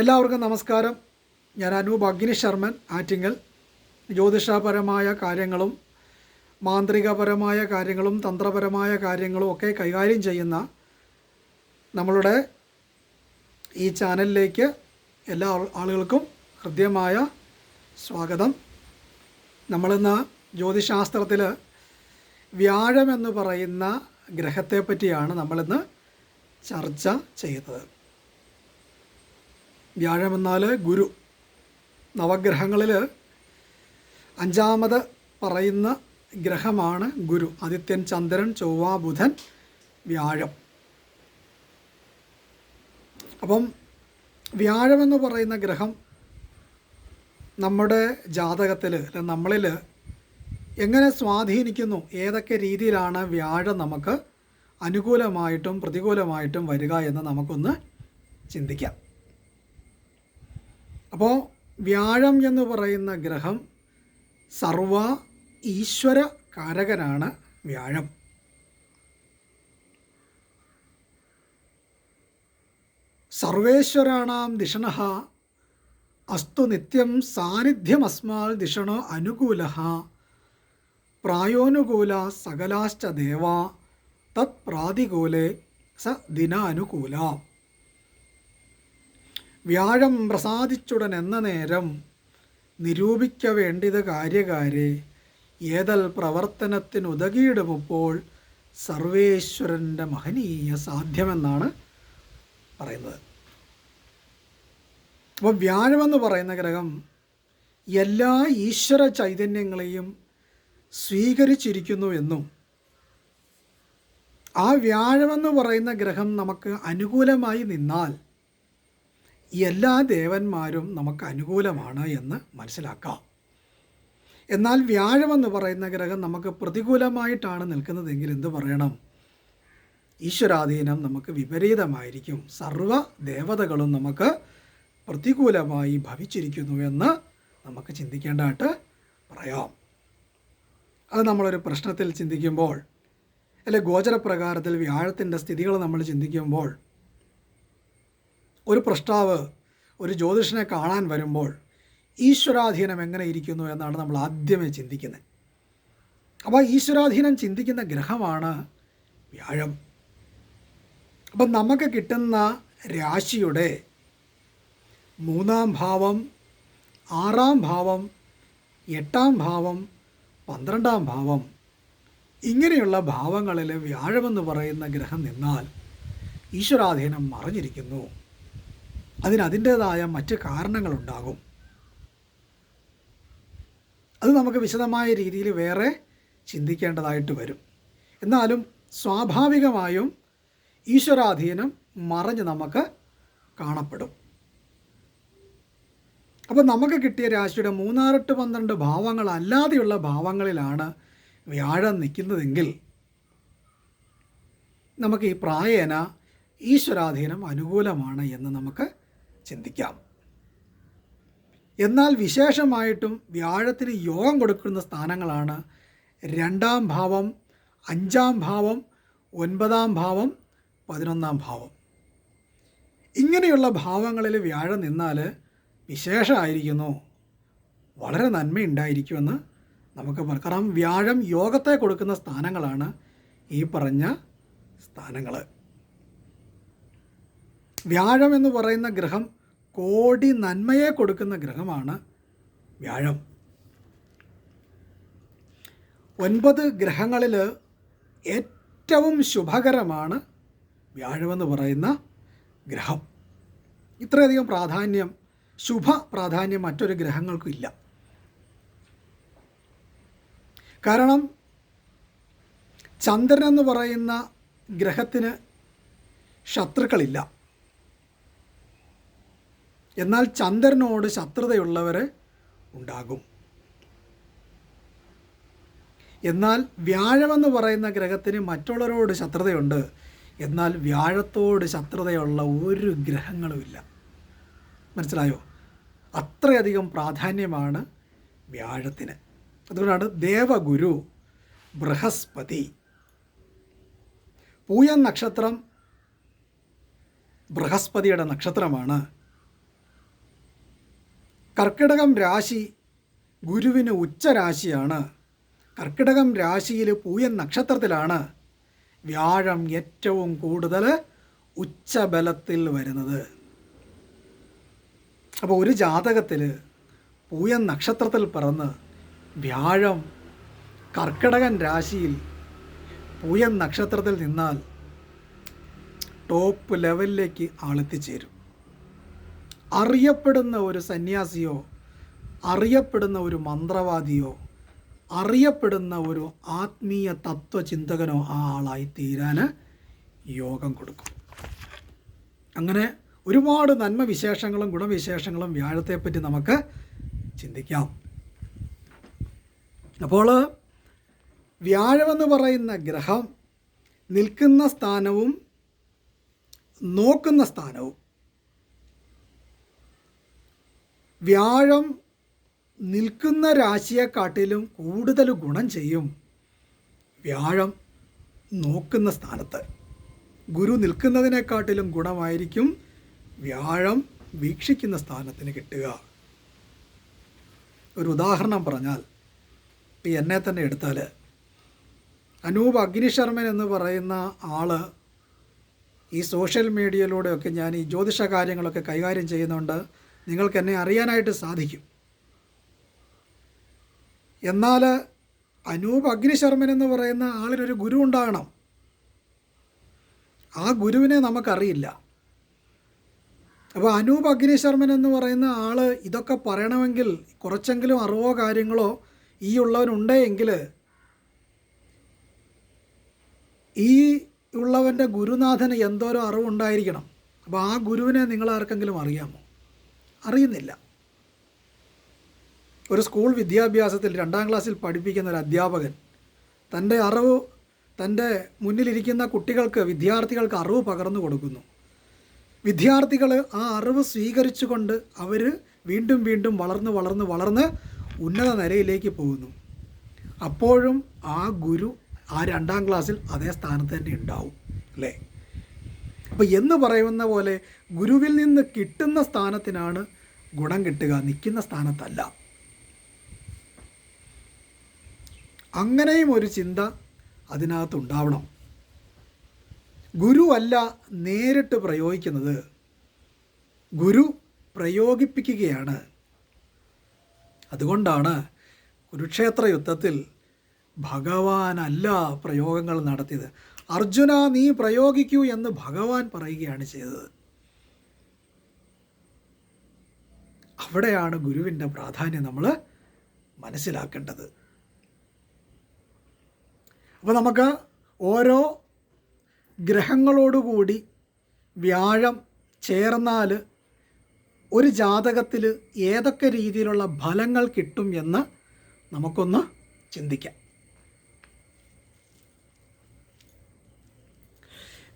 എല്ലാവർക്കും നമസ്കാരം. ഞാൻ അനൂപ് അഗ്നി ശർമ്മൻ ആറ്റിങ്ങൽ. ജ്യോതിഷപരമായ കാര്യങ്ങളും മാന്ത്രികപരമായ കാര്യങ്ങളും തന്ത്രപരമായ കാര്യങ്ങളും ഒക്കെ കൈകാര്യം ചെയ്യുന്ന നമ്മളുടെ ഈ ചാനലിലേക്ക് എല്ലാ ആളുകൾക്കും ഹൃദ്യമായ സ്വാഗതം. നമ്മളിന്ന് ജ്യോതിശാസ്ത്രത്തിൽ വ്യാഴം എന്ന് പറയുന്ന ഗ്രഹത്തെ പറ്റിയാണ് നമ്മളിന്ന് ചർച്ച ചെയ്യുന്നത്. വ്യാഴമെന്നാൽ ഗുരു. നവഗ്രഹങ്ങളിൽ അഞ്ചാമത് പറയുന്ന ഗ്രഹമാണ് ഗുരു. ആദിത്യൻ ചന്ദ്രൻ ചൊവ്വ ബുധൻ വ്യാഴം. അപ്പം വ്യാഴമെന്ന് പറയുന്ന ഗ്രഹം നമ്മുടെ ജാതകത്തിൽ നമ്മളിൽ എങ്ങനെ സ്വാധീനിക്കുന്നു? ഏതൊക്കെ രീതിയിലാണ് വ്യാഴം നമുക്ക് അനുകൂലമായിട്ടും പ്രതികൂലമായിട്ടും വരിക എന്ന് നമുക്കൊന്ന് ചിന്തിക്കാം. അപ്പോൾ വ്യാഴം എന്ന് പറയുന്ന ഗ്രഹം സർവ ഈശ്വര കാരകനാണ് വ്യാഴം. സർവേശ്വരാണാം ദിഷണ അസ്തു നിത്യം സാന്നിധ്യമസ്മാൽ ദിഷണോ അനുകൂല പ്രായോനുകൂല സകലാശ്ച ദേവ തത് പ്രാതികൂലെ സ ദിനാനുകൂല. വ്യാഴം പ്രസാദിച്ചുടൻ എന്ന നേരം നിരൂപിക്ക വേണ്ടിത് കാര്യകാരെ ഏതൽ പ്രവർത്തനത്തിനുതകിയിടുമ്പോൾ സർവേശ്വരന്റെ മഹനീയ സാധ്യമെന്നാണ് പറയുന്നത്. അപ്പോൾ വ്യാഴമെന്ന് പറയുന്ന ഗ്രഹം എല്ലാ ഈശ്വര ചൈതന്യങ്ങളെയും സ്വീകരിച്ചിരിക്കുന്നു എന്നും ആ വ്യാഴമെന്ന് പറയുന്ന ഗ്രഹം നമുക്ക് അനുകൂലമായി നിന്നാൽ എല്ലാ ദേവന്മാരും നമുക്ക് അനുകൂലമാണ് എന്ന് മനസ്സിലാക്കാം. എന്നാൽ വ്യാഴമെന്ന് പറയുന്ന ഗ്രഹം നമുക്ക് പ്രതികൂലമായിട്ടാണ് നിൽക്കുന്നതെങ്കിൽ എന്ത് പറയണം? ഈശ്വരാധീനം നമുക്ക് വിപരീതമായിരിക്കും. സർവ ദേവതകളും നമുക്ക് പ്രതികൂലമായി ഭവിച്ചിരിക്കുന്നു എന്ന് നമുക്ക് ചിന്തിക്കേണ്ടതായിട്ട് പറയാം. അത് നമ്മളൊരു പ്രശ്നത്തിൽ ചിന്തിക്കുമ്പോൾ അല്ലെ ഗോചരപ്രകാരത്തിൽ വ്യാഴത്തിന്റെ സ്ഥിതികൾ നമ്മൾ ചിന്തിക്കുമ്പോൾ ഒരു പ്രസ്താവ് ഒരു ജ്യോതിഷനെ കാണാൻ വരുമ്പോൾ ഈശ്വരാധീനം എങ്ങനെ ഇരിക്കുന്നു എന്നാണ് നമ്മൾ ആദ്യമേ ചിന്തിക്കുന്നത്. അപ്പോൾ ഈശ്വരാധീനം ചിന്തിക്കുന്ന ഗ്രഹമാണ് വ്യാഴം. അപ്പം നമുക്ക് കിട്ടുന്ന രാശിയുടെ മൂന്നാം ഭാവം ആറാം ഭാവം എട്ടാം ഭാവം പന്ത്രണ്ടാം ഭാവം ഇങ്ങനെയുള്ള ഭാവങ്ങളിൽ വ്യാഴമെന്ന് പറയുന്ന ഗ്രഹം നിന്നാൽ ഈശ്വരാധീനം മറഞ്ഞിരിക്കുന്നു. അതിന് അതിന്റേതായ മറ്റ് കാരണങ്ങളുണ്ടാകും. അത് നമുക്ക് വിശദമായ രീതിയിൽ വേറെ ചിന്തിക്കേണ്ടതായിട്ട് വരും. എന്നാലും സ്വാഭാവികമായും ഈശ്വരാധീനം മറഞ്ഞ് നമുക്ക് കാണപ്പെടും. അപ്പോൾ നമുക്ക് കിട്ടിയ രാശിയുടെ മൂന്നാറെട്ട് പന്ത്രണ്ട് ഭാവങ്ങൾ അല്ലാതെയുള്ള ഭാവങ്ങളിലാണ് വ്യാഴം നിൽക്കുന്നതെങ്കിൽ നമുക്ക് ഈ പ്രായേന ഈശ്വരാധീനം അനുകൂലമാണ് എന്ന് നമുക്ക് ചിന്തിക്കാം. എന്നാൽ വിശേഷമായിട്ടും വ്യാഴത്തിന് യോഗം കൊടുക്കുന്ന സ്ഥാനങ്ങളാണ് രണ്ടാം ഭാവം അഞ്ചാം ഭാവം ഒൻപതാം ഭാവം പതിനൊന്നാം ഭാവം. ഇങ്ങനെയുള്ള ഭാവങ്ങളിൽ വ്യാഴം നിന്നാൽ വിശേഷമായിരിക്കുന്നു. വളരെ നന്മയുണ്ടായിരിക്കുമെന്ന് നമുക്ക് പറയാം. വ്യാഴം യോഗത്തെ കൊടുക്കുന്ന സ്ഥാനങ്ങളാണ് ഈ പറഞ്ഞ സ്ഥാനങ്ങൾ. വ്യാഴം എന്ന് പറയുന്ന ഗ്രഹം കോടി നന്മയെ കൊടുക്കുന്ന ഗ്രഹമാണ് വ്യാഴം. ഒൻപത് ഗ്രഹങ്ങളിൽ ഏറ്റവും ശുഭകരമാണ് വ്യാഴമെന്ന് പറയുന്ന ഗ്രഹം. ഇത്രയധികം പ്രാധാന്യം ശുഭ പ്രാധാന്യം മറ്റൊരു ഗ്രഹങ്ങൾക്കും ഇല്ല. കാരണം ചന്ദ്രൻ എന്ന് പറയുന്ന ഗ്രഹത്തിന് ശത്രുക്കളില്ല. എന്നാൽ ചന്ദ്രനോട് ശത്രുതയുള്ളവർ ഉണ്ടാകും. എന്നാൽ വ്യാഴമെന്ന് പറയുന്ന ഗ്രഹത്തിന് മറ്റുള്ളവരോട് ശത്രുതയുണ്ട്. എന്നാൽ വ്യാഴത്തോട് ശത്രുതയുള്ള ഒരു ഗ്രഹങ്ങളുമില്ല. മനസ്സിലായോ? അത്രയധികം പ്രാധാന്യമാണ് വ്യാഴത്തിന്. അതുകൊണ്ടാണ് ദേവഗുരു ബൃഹസ്പതി. പൂയൻ നക്ഷത്രം ബൃഹസ്പതിയുടെ നക്ഷത്രമാണ്. കർക്കിടകം രാശി ഗുരുവിന് ഉച്ചരാശിയാണ്. കർക്കിടകം രാശിയിൽ പൂയൻ നക്ഷത്രത്തിലാണ് വ്യാഴം ഏറ്റവും കൂടുതൽ ഉച്ചബലത്തിൽ വരുന്നത്. അപ്പോൾ ഒരു ജാതകത്തിൽ പൂയൻ നക്ഷത്രത്തിൽ പറന്ന് വ്യാഴം കർക്കിടകൻ രാശിയിൽ പൂയൻ നക്ഷത്രത്തിൽ നിന്നാൽ ടോപ്പ് ലെവലിലേക്ക് ആളെത്തിച്ചേരും. അറിയപ്പെടുന്ന ഒരു സന്യാസിയോ അറിയപ്പെടുന്ന ഒരു മന്ത്രവാദിയോ അറിയപ്പെടുന്ന ഒരു ആത്മീയ തത്വചിന്തകനോ ആ ആളായി തീരാൻ യോഗം കൊടുക്കും. അങ്ങനെ ഒരുപാട് നന്മ വിശേഷങ്ങളും ഗുണവിശേഷങ്ങളും വ്യാഴത്തെപ്പറ്റി നമുക്ക് ചിന്തിക്കാം. അപ്പോൾ വ്യാഴമെന്ന് പറയുന്ന ഗ്രഹം നിൽക്കുന്ന സ്ഥാനവും നോക്കുന്ന സ്ഥാനവും വ്യാഴം നിൽക്കുന്ന രാശിയെക്കാട്ടിലും കൂടുതൽ ഗുണം ചെയ്യും. വ്യാഴം നോക്കുന്ന സ്ഥാനത്ത്. ഗുരു നിൽക്കുന്നതിനെക്കാട്ടിലും ഗുണമായിരിക്കും വ്യാഴം വീക്ഷിക്കുന്ന സ്ഥാനത്തിന് കിട്ടുക. ഒരു ഉദാഹരണം പറഞ്ഞാൽ ഇപ്പം എന്നെ തന്നെ എടുത്താൽ അനൂപ് അഗ്നിശർമ്മൻ എന്ന് പറയുന്ന ആൾ ഈ സോഷ്യൽ മീഡിയയിലൂടെയൊക്കെ ഞാൻ ഈ ജ്യോതിഷ കാര്യങ്ങളൊക്കെ കൈകാര്യം ചെയ്യുന്നുണ്ട്. നിങ്ങൾക്ക് എന്നെ അറിയാനായിട്ട് സാധിക്കും. എന്നാൽ അനൂപ് അഗ്നിശർമ്മൻ എന്ന് പറയുന്ന ആളിനൊരു ഗുരു ഉണ്ടാകണം. ആ ഗുരുവിനെ നമുക്കറിയില്ല. അപ്പോൾ അനൂപ് അഗ്നിശർമ്മൻ എന്ന് പറയുന്ന ആൾ ഇതൊക്കെ പറയണമെങ്കിൽ കുറച്ചെങ്കിലും അറിവോ കാര്യങ്ങളോ ഈ ഉള്ളവനുണ്ടെങ്കിൽ ഈ ഉള്ളവന്റെ ഗുരുനാഥന് എന്തോരോ അറിവുണ്ടായിരിക്കണം. അപ്പോൾ ആ ഗുരുവിനെ നിങ്ങൾ ആർക്കെങ്കിലും അറിയാമോ? അറിയുന്നില്ല. ഒരു സ്കൂൾ വിദ്യാഭ്യാസത്തിൽ രണ്ടാം ക്ലാസ്സിൽ പഠിപ്പിക്കുന്ന ഒരു അധ്യാപകൻ തന്റെ അറിവ് തന്റെ മുന്നിലിരിക്കുന്ന കുട്ടികൾക്ക് വിദ്യാർത്ഥികൾക്ക് അറിവ് പകർന്നു കൊടുക്കുന്നു. വിദ്യാർത്ഥികൾ ആ അറിവ് സ്വീകരിച്ചുകൊണ്ട് അവർ വീണ്ടും വീണ്ടും വളർന്ന് വളർന്ന് വളർന്ന് ഉന്നത നിലയിലേക്ക് പോകുന്നു. അപ്പോഴും ആ ഗുരു ആ രണ്ടാം ക്ലാസ്സിൽ അതേ സ്ഥാനത്ത് തന്നെ ഉണ്ടാവും അല്ലേ? അപ്പോൾ എന്ന് പറയുന്ന പോലെ ഗുരുവിൽ നിന്ന് കിട്ടുന്ന സ്ഥാനത്തിനാണ് ഗുണം കിട്ടുക നിൽക്കുന്ന സ്ഥാനത്തല്ല. അങ്ങനെയും ഒരു ചിന്ത അതിനകത്തുണ്ടാവണം ഗുരുവല്ല നേരിട്ട് പ്രയോഗിക്കുന്നത്. ഗുരു പ്രയോഗിപ്പിക്കുകയാണ്. അതുകൊണ്ടാണ് കുരുക്ഷേത്ര യുദ്ധത്തിൽ ഭഗവാനല്ല പ്രയോഗങ്ങൾ നടത്തിയത്. അർജുന നീ പ്രയോഗിക്കൂ എന്ന് ഭഗവാൻ പറയുകയാണ് ചെയ്തത്. അവിടെയാണ് ഗുരുവിന്റെ പ്രാധാന്യം നമ്മൾ മനസ്സിലാക്കേണ്ടത്. അപ്പോൾ നമുക്ക് ഓരോ ഗ്രഹങ്ങളോടുകൂടി വ്യാഴം ചേർന്നാൽ ഒരു ജാതകത്തിൽ ഏതൊക്കെ രീതിയിലുള്ള ഫലങ്ങൾ കിട്ടും എന്ന് നമുക്കൊന്ന് ചിന്തിക്കാം.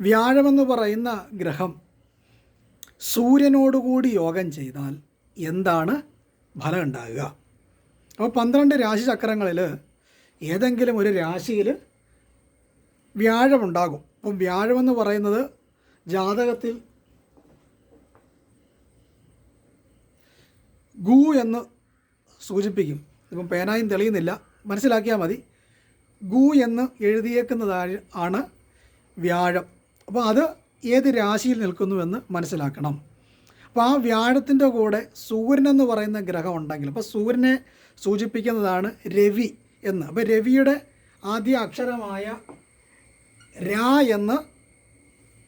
വ്യാഴമെന്ന് പറയുന്ന ഗ്രഹം സൂര്യനോടുകൂടി യോഗം ചെയ്താൽ എന്താണ് ഫലം ഉണ്ടാകുക അപ്പോൾ പന്ത്രണ്ട് രാശിചക്രങ്ങളിൽ ഏതെങ്കിലും ഒരു രാശിയിൽ വ്യാഴമുണ്ടാകും. അപ്പം വ്യാഴമെന്ന് പറയുന്നത് ജാതകത്തിൽ ഗു എന്ന് സൂചിപ്പിക്കും. ഇപ്പം പേനായും തെളിയുന്നില്ല. മനസ്സിലാക്കിയാൽ മതി. ഗു എന്ന് എഴുതിയേക്കുന്നതാണ് ആണ് വ്യാഴം. അപ്പോൾ അത് ഏത് രാശിയിൽ നിൽക്കുന്നുവെന്ന് മനസ്സിലാക്കണം. അപ്പോൾ ആ വ്യാഴത്തിന്റെ കൂടെ സൂര്യൻ എന്ന് പറയുന്ന ഗ്രഹം ഉണ്ടെങ്കിൽ അപ്പോൾ സൂര്യനെ സൂചിപ്പിക്കുന്നതാണ് രവി എന്ന്. അപ്പോൾ രവിയുടെ ആദ്യ അക്ഷരമായ രാ എന്ന്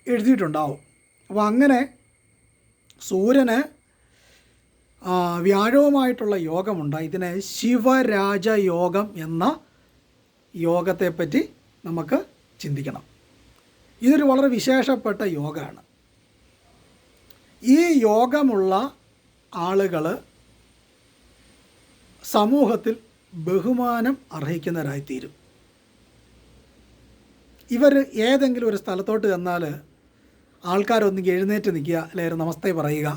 എഴുതിയിട്ടുണ്ടാവും. അപ്പോൾ അങ്ങനെ സൂര്യന് വ്യാഴവുമായിട്ടുള്ള യോഗമുണ്ട്. ഇതിനെ ശിവരാജയോഗം എന്ന യോഗത്തെപ്പറ്റി നമുക്ക് ചിന്തിക്കണം. ഇതൊരു വളരെ വിശേഷപ്പെട്ട യോഗമാണ്. ഈ യോഗമുള്ള ആളുകൾ സമൂഹത്തിൽ ബഹുമാനം അർഹിക്കുന്നവരായിത്തീരും. ഇവർ ഏതെങ്കിലും ഒരു സ്ഥലത്തോട്ട് ചെന്നാൽ ആൾക്കാരൊന്നെങ്കിൽ എഴുന്നേറ്റ് നിൽക്കുക അല്ലെങ്കിൽ നമസ്തേ പറയുക.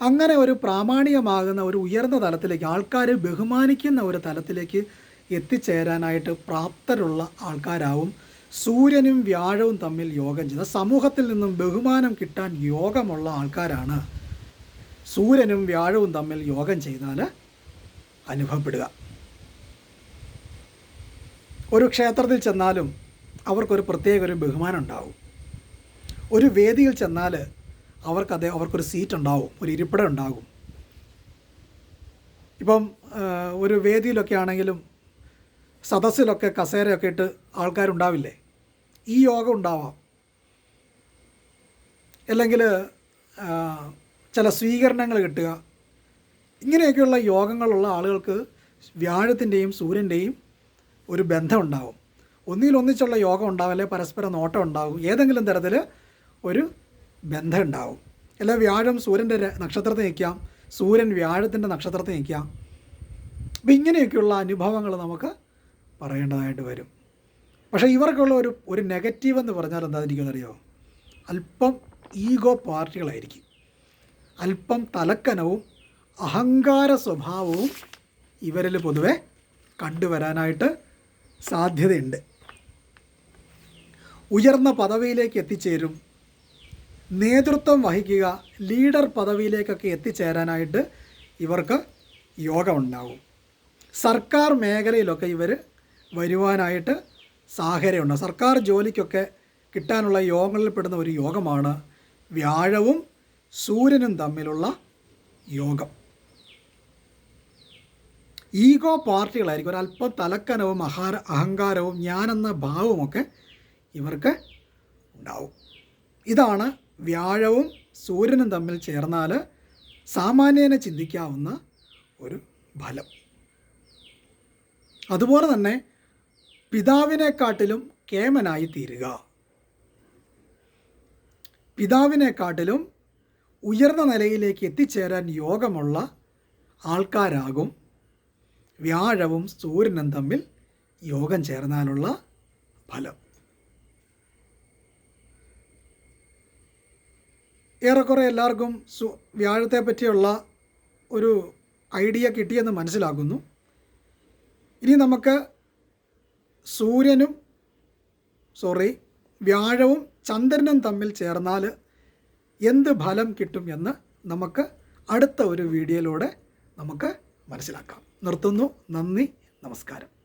അങ്ങനെ ഒരു പ്രാമാണികമാകുന്ന ഒരു ഉയർന്ന തലത്തിലേക്ക് ആൾക്കാർ ബഹുമാനിക്കുന്ന ഒരു തലത്തിലേക്ക് എത്തിച്ചേരാനായിട്ട് പ്രാപ്തരുള്ള ആൾക്കാരാവും സൂര്യനും വ്യാഴവും തമ്മിൽ യോഗം ചെയ്ത സമൂഹത്തിൽ നിന്നും ബഹുമാനം കിട്ടാൻ യോഗമുള്ള ആൾക്കാരാണ്. സൂര്യനും വ്യാഴവും തമ്മിൽ യോഗം ചെയ്താൽ അനുഭവപ്പെടുക. ഒരു ക്ഷേത്രത്തിൽ ചെന്നാലും അവർക്കൊരു പ്രത്യേക ഒരു ബഹുമാനം ഉണ്ടാവും. ഒരു വേദിയിൽ ചെന്നാൽ അവർക്കത് അവർക്കൊരു സീറ്റ് ഉണ്ടാവും ഒരു ഇരിപ്പിടം ഉണ്ടാകും. ഇപ്പം ഒരു വേദിയിലൊക്കെ ആണെങ്കിലും സദസ്സിലൊക്കെ കസേരയൊക്കെ ഇട്ട് ആൾക്കാരുണ്ടാവില്ലേ? ഈ യോഗം ഉണ്ടാവാം. അല്ലെങ്കിൽ ചില സ്വീകരണങ്ങൾ കിട്ടുക. ഇങ്ങനെയൊക്കെയുള്ള യോഗങ്ങളുള്ള ആളുകൾക്ക് വ്യാഴത്തിന്റെയും സൂര്യന്റെയും ഒരു ബന്ധം ഉണ്ടാവും. ഒന്നിൽ ഒന്നിച്ചുള്ള യോഗം ഉണ്ടാവും അല്ലെങ്കിൽ പരസ്പര നോട്ടം ഉണ്ടാവും. ഏതെങ്കിലും തരത്തിൽ ഒരു ബന്ധം ഉണ്ടാവും. അല്ല വ്യാഴം സൂര്യന്റെ നക്ഷത്രത്തെ നിൽക്കാം സൂര്യൻ വ്യാഴത്തിന്റെ നക്ഷത്രത്തെ നിൽക്കാം. അപ്പം ഇങ്ങനെയൊക്കെയുള്ള അനുഭവങ്ങൾ നമുക്ക് പറയേണ്ടതായിട്ട് വരും. പക്ഷേ ഇവർക്കുള്ള ഒരു ഒരു നെഗറ്റീവ് എന്ന് പറഞ്ഞാൽ എന്താണെന്ന് അറിയോ അല്പം ഈഗോ പാർട്ടികളായിരിക്കും. അല്പം തലക്കനവും അഹങ്കാര സ്വഭാവവും ഇവരിൽ പൊതുവെ കണ്ടുവരാനായിട്ട് സാധ്യതയുണ്ട്. ഉയർന്ന പദവിയിലേക്ക് എത്തിച്ചേരും നേതൃത്വം വഹിക്കുക ലീഡർ പദവിയിലേക്കൊക്കെ എത്തിച്ചേരാനായിട്ട് ഇവർക്ക് യോഗമുണ്ടാവും സർക്കാർ മേഖലയിലൊക്കെ ഇവർ വരുവാനായിട്ട് സാഹചര്യമുണ്ട് സർക്കാർ ജോലിക്കൊക്കെ കിട്ടാനുള്ള യോഗങ്ങളിൽ പെടുന്ന ഒരു യോഗമാണ് വ്യാഴവും സൂര്യനും തമ്മിലുള്ള യോഗം. ഈഗോ പാർട്ടികളായിരിക്കും. ഒരല്പം തലക്കനവും അഹാര അഹങ്കാരവും ഞാനെന്ന ഭാവമൊക്കെ ഇവർക്ക് ഉണ്ടാവും. ഇതാണ് വ്യാഴവും സൂര്യനും തമ്മിൽ ചേർന്നാൽ സാമാന്യേന ചിന്തിക്കാവുന്ന ഒരു ഫലം. അതുപോലെ തന്നെ പിതാവിനെക്കാട്ടിലും കേമനായി തീരുക പിതാവിനെക്കാട്ടിലും ഉയർന്ന നിലയിലേക്ക് എത്തിച്ചേരാൻ യോഗമുള്ള ആൾക്കാരാകും. വ്യാഴവും സൂര്യനും തമ്മിൽ യോഗം ചേർന്നാലുള്ള ഫലം. ഏറെക്കുറെ എല്ലാവർക്കും സു വ്യാഴത്തെ പറ്റിയുള്ള ഒരു ഐഡിയ കിട്ടിയെന്ന് മനസ്സിലാക്കുന്നു. ഇനി നമുക്ക് സൂര്യനും സോറി വ്യാഴവും ചന്ദ്രനും തമ്മിൽ ചേർന്നാൽ എന്ത് ഫലം കിട്ടും എന്ന് നമുക്ക് അടുത്ത ഒരു വീഡിയോയിലൂടെ നമുക്ക് മനസ്സിലാക്കാം. നിർത്തുന്നു. നന്ദി. നമസ്കാരം.